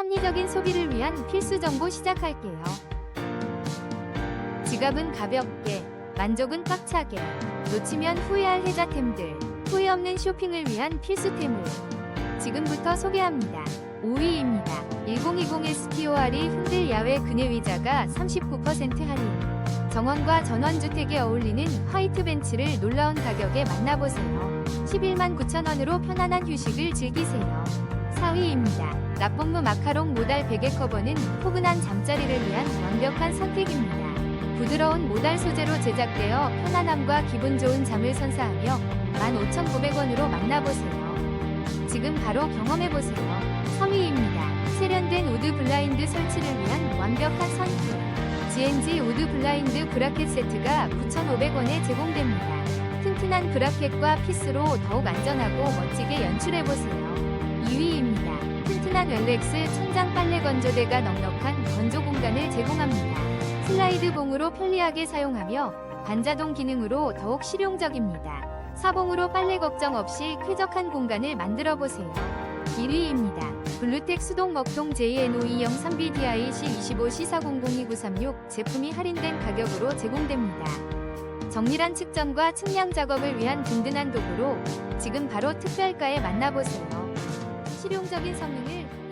합리적인 소비를 위한 필수 정보 시작할게요. 지갑은 가볍게, 만족은 꽉차게, 놓치면 후회할 혜자템들, 후회 없는 쇼핑을 위한 필수템을 지금부터 소개합니다. 5위입니다. 1020 STOR이 흔들 야외 그네 의자가 39% 할인. 정원과 전원주택에 어울리는 화이트 벤츠를 놀라운 가격에 만나보세요. 11만 9천 원으로 편안한 휴식을 즐기세요. 4위입니다. 라뽕무 마카롱 모달 베개 커버는 포근한 잠자리를 위한 완벽한 선택입니다. 부드러운 모달 소재로 제작되어 편안함과 기분 좋은 잠을 선사하며 15,900원으로 만나보세요. 지금 바로 경험해보세요. 3위입니다. 세련된 우드 블라인드 설치를 위한 완벽한 선택. GNG 우드 블라인드 브라켓 세트가 9,500원에 제공됩니다. 튼튼한 브라켓과 피스로 더욱 안전하고 멋지게 연출해보세요. 2위입니다. 튼튼한 웰렉스 천장 빨래 건조대가 넉넉한 건조 공간을 제공합니다. 슬라이드 봉으로 편리하게 사용하며 반자동 기능으로 더욱 실용적입니다. 사봉으로 빨래 걱정 없이 쾌적한 공간을 만들어 보세요. 1위입니다. 블루텍 수동 먹통 JNO2형 3BDI C25 C400236 제품이 할인된 가격으로 제공됩니다. 정밀한 측정과 측량 작업을 위한 든든한 도구로 지금 바로 특별가에 만나보세요. 실용적인 성능을